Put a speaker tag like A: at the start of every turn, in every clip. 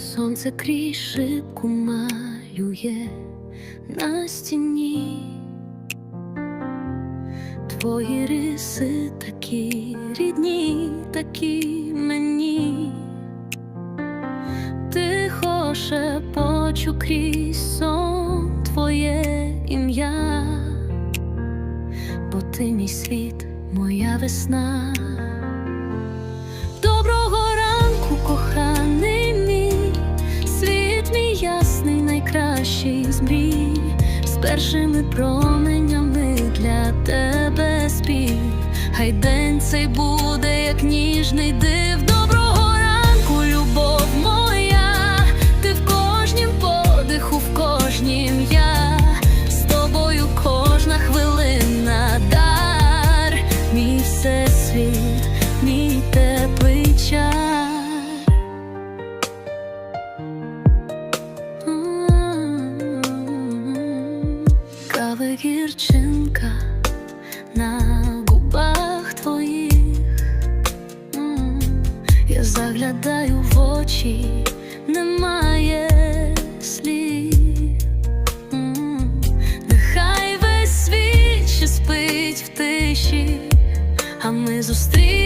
A: Сонце крізь шибку малює на стіні. Твої риси такі рідні, такі мені. Тихо шепочу крізь сон твоє ім'я, бо ти мій світ, моя весна. З мрій, з першими променями для тебе спів. Хай день цей буде, як ніжний див. Гірчинка на губах твоїх. Я заглядаю в очі, немає слів. Нехай весь світ ще спить в тиші, а ми зустрінем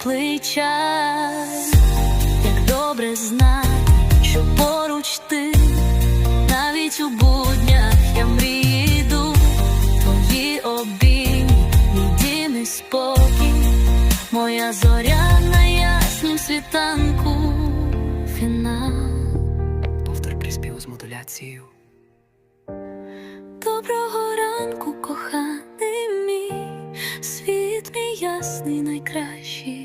A: світлий час, як добре знати, що поруч ти навіть у буднях я мрію йду, твої обійні, мій спокій, моя зоря на яснім світанку фінал.
B: Повтор приспів з модуляцією. Доброго ранку, коханий мій, світ мій ясний найкращий.